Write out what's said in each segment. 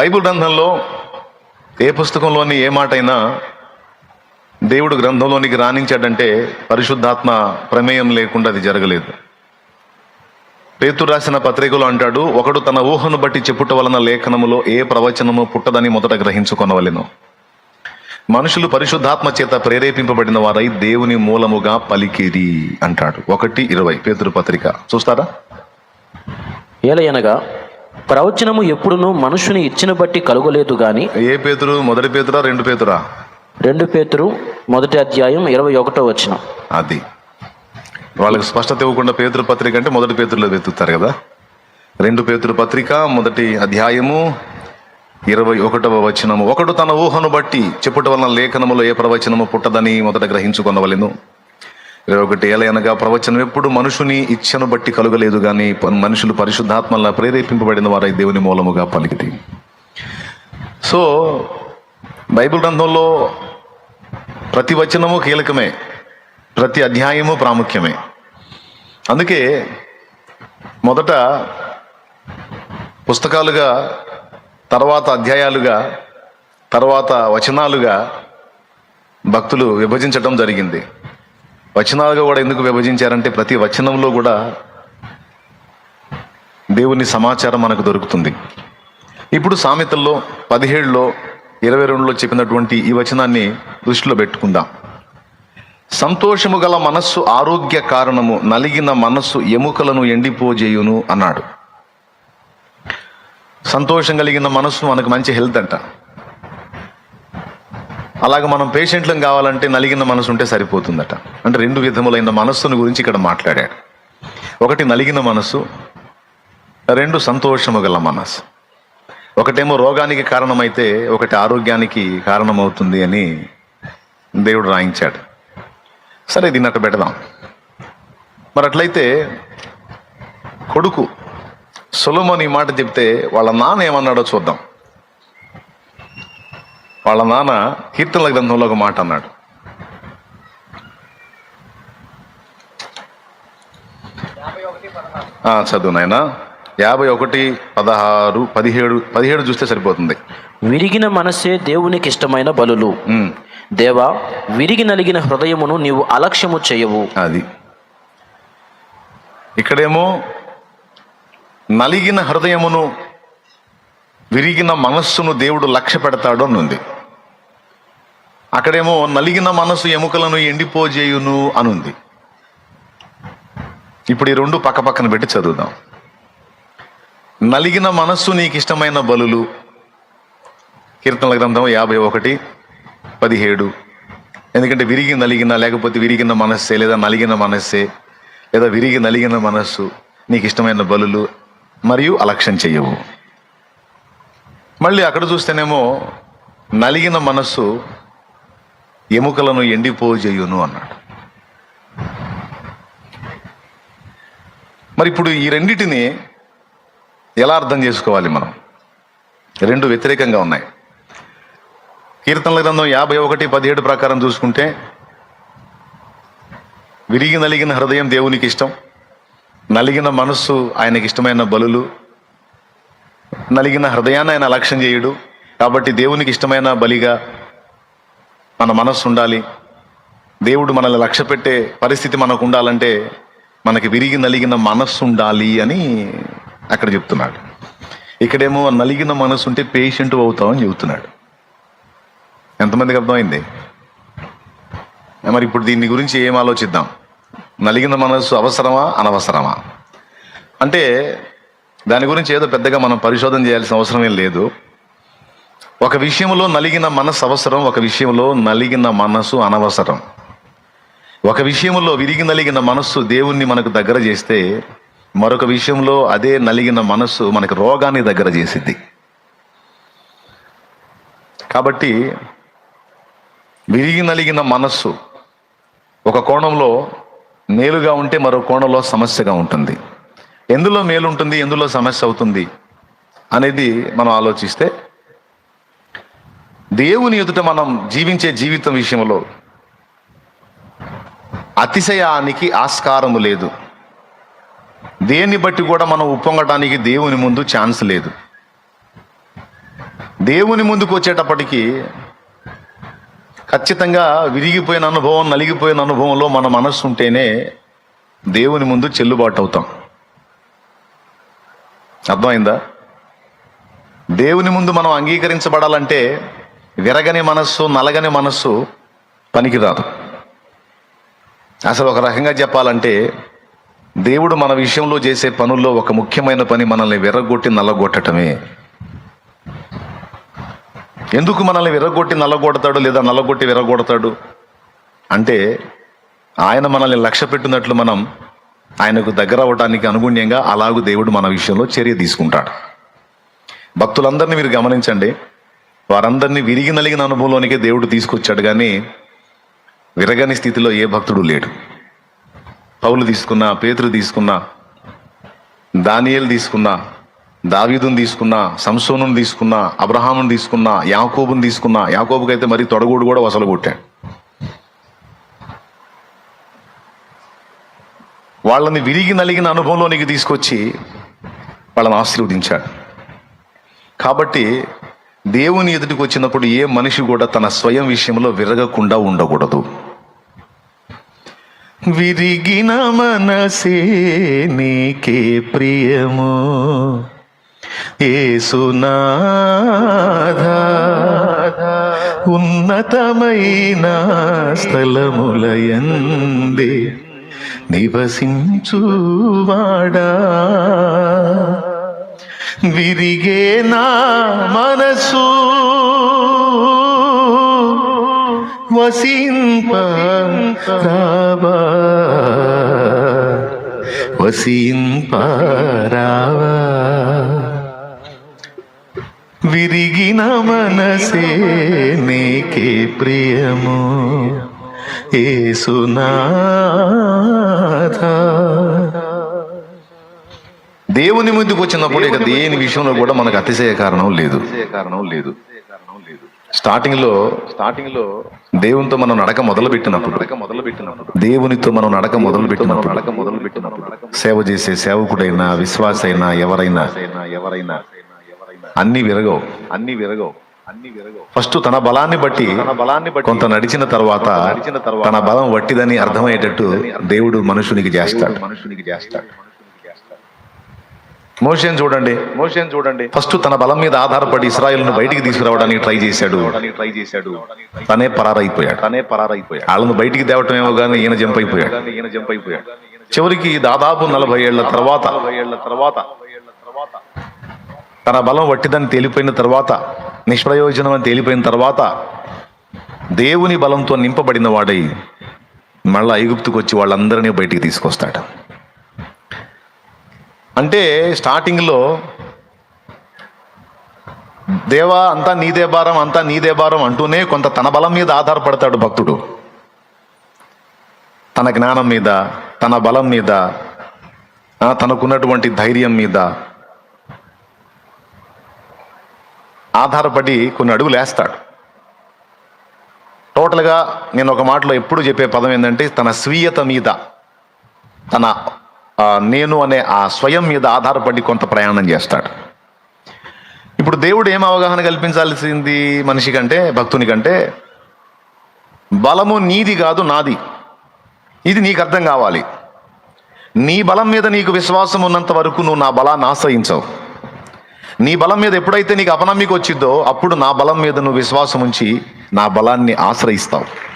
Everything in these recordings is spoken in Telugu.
బైబిల్ గ్రంథంలో ఏ పుస్తకంలోని ఏ మాట అయినా దేవుడు గ్రంథంలోనికి రాణించాడంటే పరిశుద్ధాత్మ ప్రమేయం లేకుండా అది జరగలేదు. పేతు రాసిన పత్రికలో అంటాడు ఒకడు తన ఊహను బట్టి చెప్పుట వలన లేఖనములో ఏ ప్రవచనము పుట్టదని మొదట గ్రహించుకొనవలెను. మనుషులు పరిశుద్ధాత్మ చేత ప్రేరేపింపబడిన వారై దేవుని మూలముగా పలికిరి అంటాడు. ఒకటి ఇరవై పేతురు పత్రిక. చూస్తారా? ఏలయనగా ప్రవచనము ఎప్పుడునూ మనుషుని ఇచ్చిన బట్టి కలుగలేదు గాని ఏ పేతురు? మొదటి పేతురా? రెండు పేతురా? రెండు పేతురు మొదటి అధ్యాయం ఇరవై ఒకటో వచ్చిన అది. వాళ్ళకి స్పష్టత ఇవ్వకుండా పేతురు పత్రిక అంటే మొదటి పేతురులో వెతుకుతారు కదా? రెండు పేతురు పత్రిక మొదటి అధ్యాయము ఇరవై ఒకటవ వచనము. ఒకడు తన ఊహను బట్టి చెప్పుట వలన లేఖనములో ఏ ప్రవచనము పుట్టదని మొదట గ్రహించుకొనవలెను. ఇరవై ఒకటి ఏలయనగా ప్రవచనం ఎప్పుడు మనుషుని ఇచ్చను బట్టి కలుగలేదు కానీ మనుషులు పరిశుద్ధాత్మల ప్రేరేపింపబడిన వారై దేవుని మూలముగా పలికితి సో బైబిల్ గ్రంథంలో ప్రతి వచనము కీలకమే ప్రతి అధ్యాయము ప్రాముఖ్యమే. అందుకే మొదట పుస్తకాలుగా తర్వాత అధ్యాయాలుగా తర్వాత వచనాలుగా భక్తులు విభజించటం జరిగింది. వచనాలుగా కూడా ఎందుకు విభజించారంటే ప్రతి వచనంలో కూడా దేవుని సమాచారం మనకు దొరుకుతుంది. ఇప్పుడు సామెతల్లో పదిహేడులో ఇరవై రెండులో చెప్పినటువంటి ఈ వచనాన్ని దృష్టిలో పెట్టుకుందాం. సంతోషము గల మనస్సు ఆరోగ్య కారణము నలిగిన మనస్సు ఎముకలను ఎండిపోజేయును అన్నాడు. సంతోషం కలిగిన మనస్సు మనకు మంచి హెల్త్ అంట. అలాగ మనం పేషెంట్లం కావాలంటే నలిగిన మనసు ఉంటే సరిపోతుందట. అంటే రెండు విధములైన మనస్సును గురించి ఇక్కడ మాట్లాడాడు. ఒకటి నలిగిన మనస్సు రెండు సంతోషము గల మనస్సు. ఒకటేమో రోగానికి కారణమైతే ఒకటి ఆరోగ్యానికి కారణమవుతుంది అని దేవుడు రాయించాడు. సరే దీన్ని అట్ట పెడదాం. మరి అట్లయితే కొడుకు సొలమోని మాట చెప్తే వాళ్ళ నాన్న ఏమన్నాడో చూద్దాం. వాళ్ళ నాన్న కీర్తనల గ్రంథంలో ఒక మాట అన్నాడు. ఆ, చదువు నాయన. యాభై ఒకటి పదహారు పదిహేడు పదిహేడు చూస్తే సరిపోతుంది. విరిగిన మనస్సే దేవునికి ఇష్టమైన బలులు. దేవా విరిగి నలిగిన హృదయమును నీవు అలక్ష్యము చేయవు. అది. ఇక్కడేమో నలిగిన హృదయమును విరిగిన మనస్సును దేవుడు లక్ష్య పెడతాడు అని ఉంది. అక్కడేమో నలిగిన మనస్సు ఎముకలను ఎండిపోజేయును అనుంది. ఇప్పుడు ఈ రెండు పక్క పక్కన పెట్టి చదువుదాం. నలిగిన మనస్సు నీకు ఇష్టమైన బలులు. కీర్తనల గ్రంథం యాభై ఒకటి పదిహేడు. ఎందుకంటే విరిగి నలిగిన లేకపోతే విరిగిన మనస్సే లేదా నలిగిన మనస్సే లేదా విరిగి నలిగిన మనస్సు నీకు ఇష్టమైన బలులు మరియు అలక్ష్యం చెయ్యవు మళ్ళీ అక్కడ చూస్తేనేమో నలిగిన మనస్సు ఎముకలను ఎండిపోజేయును అన్నాడు. మరి ఇప్పుడు ఈ రెండింటిని ఎలా అర్థం చేసుకోవాలి మనం? రెండు వ్యతిరేకంగా ఉన్నాయి. కీర్తనల గ్రంథం యాభై ఒకటి పదిహేడు ప్రకారం చూసుకుంటే విరిగి నలిగిన హృదయం దేవునికి ఇష్టం నలిగిన మనస్సు ఆయనకి ఇష్టమైన బలులు నలిగిన హృదయాన్ని ఆయన లక్ష్యం చేయుడు కాబట్టి దేవునికి ఇష్టమైన బలిగా మన మనస్సు ఉండాలి. దేవుడు మనల్ని లక్ష్య పెట్టే పరిస్థితి మనకు ఉండాలంటే మనకి విరిగి నలిగిన మనస్సు ఉండాలి అని అక్కడ చెప్తున్నాడు. ఇక్కడేమో నలిగిన మనసు ఉంటే పేషెంట్ అవుతామని చెబుతున్నాడు. ఎంతమందికి అర్థమైంది? మరి ఇప్పుడు దీని గురించి ఏం ఆలోచిద్దాం? నలిగిన మనస్సు అవసరమా? అనవసరమా? అంటే దాని గురించి ఏదో పెద్దగా మనం పరిశోధన చేయాల్సిన అవసరం ఏం లేదు. ఒక విషయంలో నలిగిన మనస్సు అవసరం ఒక విషయంలో నలిగిన మనస్సు అనవసరం. ఒక విషయంలో విరిగి నలిగిన మనస్సు దేవుణ్ణి మనకు దగ్గర చేస్తే మరొక విషయంలో అదే నలిగిన మనస్సు మనకు రోగాన్ని దగ్గర చేసిద్ది. కాబట్టి విరిగి నలిగిన మనస్సు ఒక కోణంలో మేలుగా ఉంటే మరో కోణంలో సమస్యగా ఉంటుంది. ఎందులో మేలు ఉంటుంది ఎందులో సమస్య అవుతుంది అనేది మనం ఆలోచిస్తే దేవుని ఎదుట మనం జీవించే జీవితం విషయంలో అతిశయానికి ఆస్కారము లేదు. దేన్ని బట్టి కూడా మనం ఉప్పొంగటానికి దేవుని ముందు ఛాన్స్ లేదు. దేవుని ముందుకు వచ్చేటప్పటికీ ఖచ్చితంగా విరిగిపోయిన అనుభవం నలిగిపోయిన అనుభవంలో మన మనస్సు ఉంటేనే దేవుని ముందు చెల్లుబాటు అవుతాం అర్థమైందా? దేవుని ముందు మనం అంగీకరించబడాలంటే విరగని మనస్సు నలగని మనస్సు పనికిరాదు. అసలు ఒక రకంగా చెప్పాలంటే దేవుడు మన విషయంలో చేసే పనుల్లో ఒక ముఖ్యమైన పని మనల్ని విరగొట్టి నల్లగొట్టడమే ఎందుకు మనల్ని విరగొట్టి నల్లగొడతాడు లేదా నల్లగొట్టి విరగొడతాడు? అంటే ఆయన మనల్ని లక్ష్య పెట్టినట్లు మనం ఆయనకు దగ్గర అవడానికి అనుగుణ్యంగా అలాగూ దేవుడు మన విషయంలో చర్య తీసుకుంటాడు. భక్తులందరినీ మీరు గమనించండి. వారందరినీ విరిగి నలిగిన అనుభవంలోనికే దేవుడు తీసుకొచ్చాడు కానీ విరగని స్థితిలో ఏ భక్తుడు లేడు. పౌలు తీసుకున్నా పేతురు తీసుకున్నా దానియేలు తీసుకున్నా దావీదుని తీసుకున్నా సంసోనుని తీసుకున్నా అబ్రహాముని తీసుకున్నా యాకోబుని తీసుకున్నా యాకోబుకైతే మరి తొడగూడు కూడా వసలు కొట్టాడు. వాళ్ళని విరిగి నలిగిన అనుభవంలోనికి తీసుకొచ్చి వాళ్ళని ఆశీర్వదించాడు. కాబట్టి దేవుని ఎదుటికి వచ్చినప్పుడు ఏ మనిషి కూడా తన స్వయం విషయంలో విరగకుండా ఉండకూడదు. విరిగిన మనసే నీకే ప్రియము. ఏసునాథ ఉన్నతమైన స్థలములయందే నివసించువాడా. విరిగే నా మనసు. వసింప రావా. వసింప రావా. విరిగిన మనసే నీకే ప్రియము. ఏసునాథ. దేవుని ముందుకు వచ్చినప్పుడు ఇక దేని విషయంలో కూడా మనకు అతిశయ కారణం లేదు. కారణం లేదు. స్టార్టింగ్లో స్టార్టింగ్లో దేవునితో మనం నడక మొదలు పెట్టినప్పుడు నడక మొదలు పెట్టినప్పుడు దేవునితో మనం నడక మొదలు పెట్టినప్పుడు నడక మొదలు పెట్టినప్పుడు సేవ చేసే సేవకుడైనా విశ్వాసైనా ఎవరైనా ఎవరైనా అన్ని విరగవు. అన్ని విరగవు. అన్ని విరగవు. ఫస్ట్ తన బలాన్ని బట్టి బలాన్ని బట్టి కొంత నడిచిన తర్వాత నడిచిన తర్వాత తన బలం వట్టిదని అర్థమయ్యేటట్టు దేవుడు మనుషునికి చేస్తాడు. మనుషునికి చేస్తాడు. మోషన్ చూడండి మోషన్ చూడండి. ఫస్ట్ తన బలం మీద ఆధారపడి ఇస్రాయల్ను బయటికి తీసుకురావడానికి ట్రై చేశాడు. ట్రై చేశాడు తనే పరారైపోయాడు. తనే పరారైపోయాడు. వాళ్ళను బయటికి తేవటం ఏమో కానీ ఈయన జంప్ అయిపోయాడు ఈయన జంప్ అయిపోయాడు చివరికి దాదాపు నలభై ఏళ్ళ తర్వాత ఏళ్ళ తర్వాత తన బలం వట్టిదని తేలిపోయిన తర్వాత నిష్ప్రయోజనం అని తేలిపోయిన తర్వాత దేవుని బలంతో నింపబడిన వాడై మళ్ళా ఐగుప్తుకు వచ్చి వాళ్ళందరినీ బయటికి తీసుకొస్తాడు. అంటే స్టార్టింగ్లో దేవా అంతా నీదే భారం అంతా నీదే భారం అంటూనే కొంత తన బలం మీద ఆధారపడతాడు భక్తుడు. తన జ్ఞానం మీద తన బలం మీద తనకున్నటువంటి ధైర్యం మీద ఆధారపడి కొన్ని అడుగులు వేస్తాడు. టోటల్గా నేను ఒక మాటలో ఎప్పుడు చెప్పే పదం ఏంటంటే తన స్వీయత మీద తన నేను అనే ఆ స్వయం మీద ఆధారపడి కొంత ప్రయాణం చేస్తాడు. ఇప్పుడు దేవుడు ఏం అవగాహన కల్పించాల్సింది మనిషి కంటే భక్తుని కంటే? బలము నీది కాదు నాది. ఇది నీకు అర్థం కావాలి. నీ బలం మీద నీకు విశ్వాసం ఉన్నంత వరకు నువ్వు నా బలాన్ని ఆశ్రయించవు. నీ బలం మీద ఎప్పుడైతే నీకు అపనమ్మిక వచ్చిందో అప్పుడు నా బలం మీద నువ్వు విశ్వాసం ఉంచి నా బలాన్ని ఆశ్రయిస్తావు.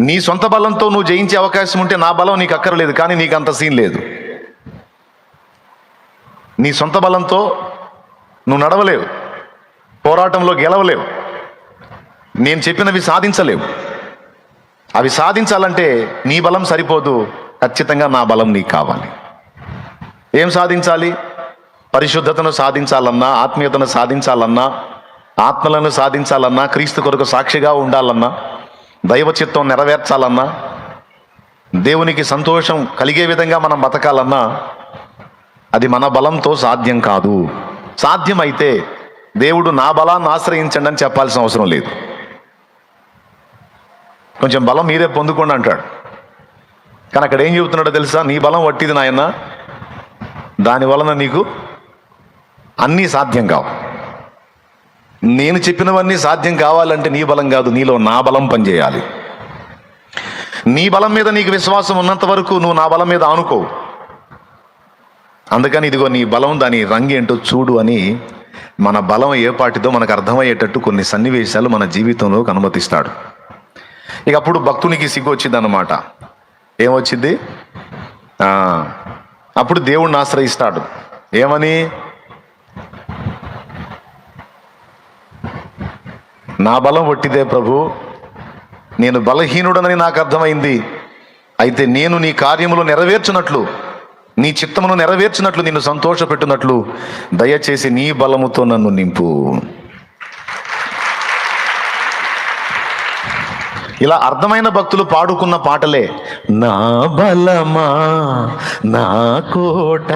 నీ సొంత బలంతో నువ్వు జయించే అవకాశం ఉంటే నా బలం నీకు అక్కర్లేదు కానీ నీకు అంత సీన్ లేదు. నీ సొంత బలంతో నువ్వు నడవలేవు. పోరాటంలో గెలవలేవు. నేను చెప్పినవి సాధించలేవు. అవి సాధించాలంటే నీ బలం సరిపోదు ఖచ్చితంగా నా బలం నీకు కావాలి. ఏం సాధించాలి? పరిశుద్ధతను సాధించాలన్నా ఆత్మీయతను సాధించాలన్నా ఆత్మలను సాధించాలన్నా క్రీస్తు కొరకు సాక్షిగా ఉండాలన్నా దైవ చిత్తం నెరవేర్చాలన్నా దేవునికి సంతోషం కలిగే విధంగా మనం బతకాలన్నా అది మన బలంతో సాధ్యం కాదు. సాధ్యమైతే దేవుడు నా బలాన్ని ఆశ్రయించండి అని చెప్పాల్సిన అవసరం లేదు. కొంచెం బలం మీరే పొందుకోండి అంటాడు. కానీ అక్కడ ఏం చెబుతున్నాడో తెలుసా? నీ బలం వట్టిది నాయన. దాని వలన నీకు అన్నీ సాధ్యం కావు. నేను చెప్పినవన్నీ సాధ్యం కావాలంటే నీ బలం కాదు నీలో నా బలం పనిచేయాలి. నీ బలం మీద నీకు విశ్వాసం ఉన్నంత వరకు నువ్వు నా బలం మీద ఆనుకో. అందుకని ఇదిగో నీ బలం దాని రంగు ఏంటో చూడు అని మన బలం ఏ పాటిదో మనకు అర్థమయ్యేటట్టు కొన్ని సన్నివేశాలు మన జీవితంలోకి అనుమతిస్తాడు. ఇక అప్పుడు భక్తునికి సిగ్గు వచ్చింది అనమాట ఏమొచ్చింది అప్పుడు దేవుణ్ణి ఆశ్రయిస్తాడు. ఏమని? నా బలం ఒట్టిదే ప్రభు. నేను బలహీనుడనని నాకు అర్థమైంది. అయితే నేను నీ కార్యములు నెరవేర్చినట్లు నీ చిత్తమును నెరవేర్చినట్లు నిన్ను సంతోషపెట్టినట్లు దయచేసి నీ బలముతో నన్ను నింపు. ఇలా అర్థమైన భక్తులు పాడుకున్న పాటలే నా బలమా నా కోట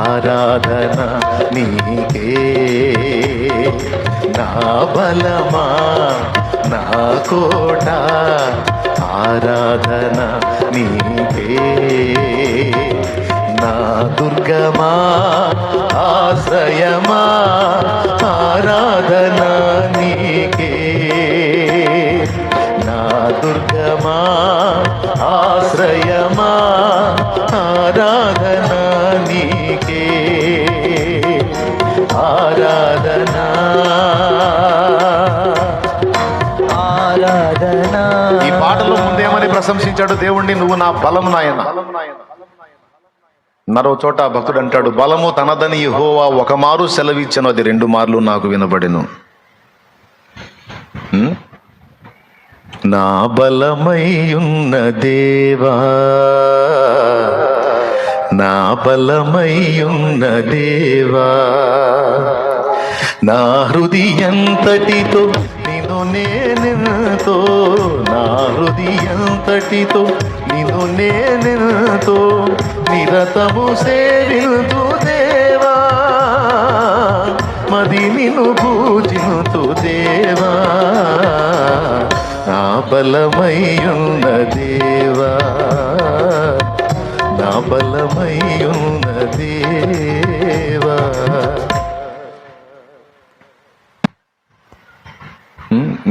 ఆరాధన నీకే. నా బలమా? నా కోట ఈ పాటలో ముందేమని ప్రశంసించాడు దేవుణ్ణి నువ్వు నా బలం నాయన. మరో చోట భక్తుడు అంటాడు బలము తనదని యహోవా ఒక మారు సెలవిచ్చను అది రెండు మార్లు నాకు వినబడెను. నా బలమయ్యున్న దేవా నా బలమయ్యున్న దేవా నా హృదయంతటితో నిన్ను నేనెంతో నా హృదయంతటితో నిన్ను నేనెంతో నిరతము సేవింతు దేవా మది నిన్ను పూజింతు దేవా నా బలమయ్యున్న దేవా నా బలమయ్యున్న దేవా.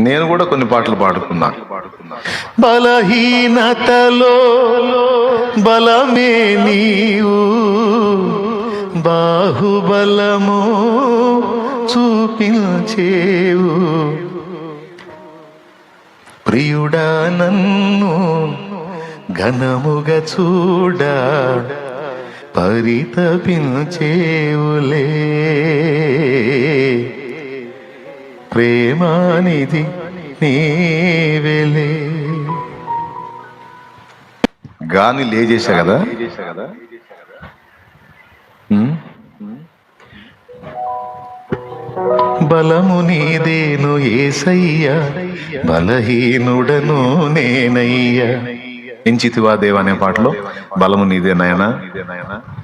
నేను కూడా కొన్ని పాటలు పాడుకున్నా. బలహీనతలో బలమే నీవు బాహుబలము చూపించేవు. ప్రియుడా నన్ను ఘనముగా చూడ పరితపించేవులే. ప్రేమానిధి నీవెలే. గాని లేజేశా కదా? బలము నీదేను ఏసయ్యా బలహీనుడను నేనయ్యా. ఎంచితివా దేవ అనే పాటలో బలము నీదే నాయనా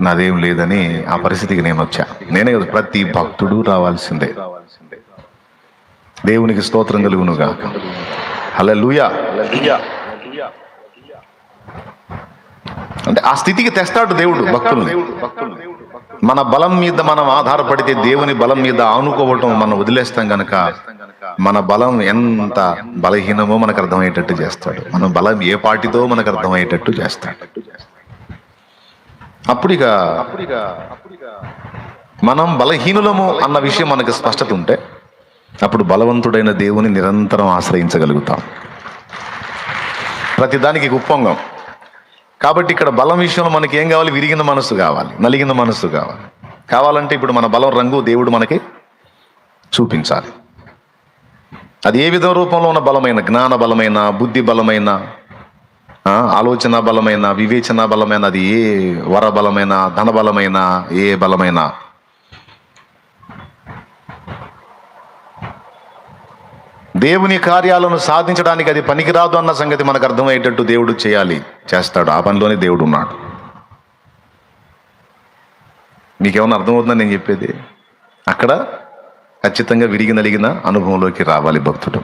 నాదేం లేదని ఆ పరిస్థితికి నేను వచ్చా. నేనే కదా ప్రతి భక్తుడు రావాల్సిందే. దేవునికి స్తోత్రం కలుగునుగా. హల్లెలూయా. అంటే ఆ స్థితికి తెస్తాడు దేవుడు భక్తుల్ని మన బలం మీద మనం ఆధారపడితే దేవుని బలం మీద ఆనుకోవటం మనం వదిలేస్తాం గనక మన బలం ఎంత బలహీనమో మనకు అర్థమయ్యేటట్టు చేస్తాడు. మన బలం ఏ పాటితో మనకు అర్థమయ్యేటట్టు చేస్తాడు. అప్పుడిక మనం బలహీనులము అన్న విషయం మనకు స్పష్టత ఉంటే అప్పుడు బలవంతుడైన దేవుని నిరంతరం ఆశ్రయించగలుగుతాం. ప్రతిదానికి గుప్పంగం కాబట్టి ఇక్కడ బలం విషయంలో మనకి ఏం కావాలి? విరిగిన మనస్సు కావాలి నలిగిన మనస్సు కావాలి. కావాలంటే ఇప్పుడు మన బలం రంగు దేవుడు మనకి చూపించాలి. అది ఏ విధ రూపంలో ఉన్న బలమైన? జ్ఞాన బలమైన బుద్ధి బలమైన ఆలోచన బలమైన వివేచన బలమైన అది ఏ వర బలమైన ధన బలమైన ఏ బలమైన? దేవుని కార్యాలను సాధించడానికి అది పనికిరాదు అన్న సంగతి మనకు అర్థమయ్యేటట్టు దేవుడు చేయాలి చేస్తాడు. ఆ పనిలోనే దేవుడు ఉన్నాడు. మీకేమన్నా అర్థమవుతుందని నేను చెప్పేది? అక్కడ ఖచ్చితంగా విరిగి నలిగిన అనుభవంలోకి రావాలి భక్తుడు.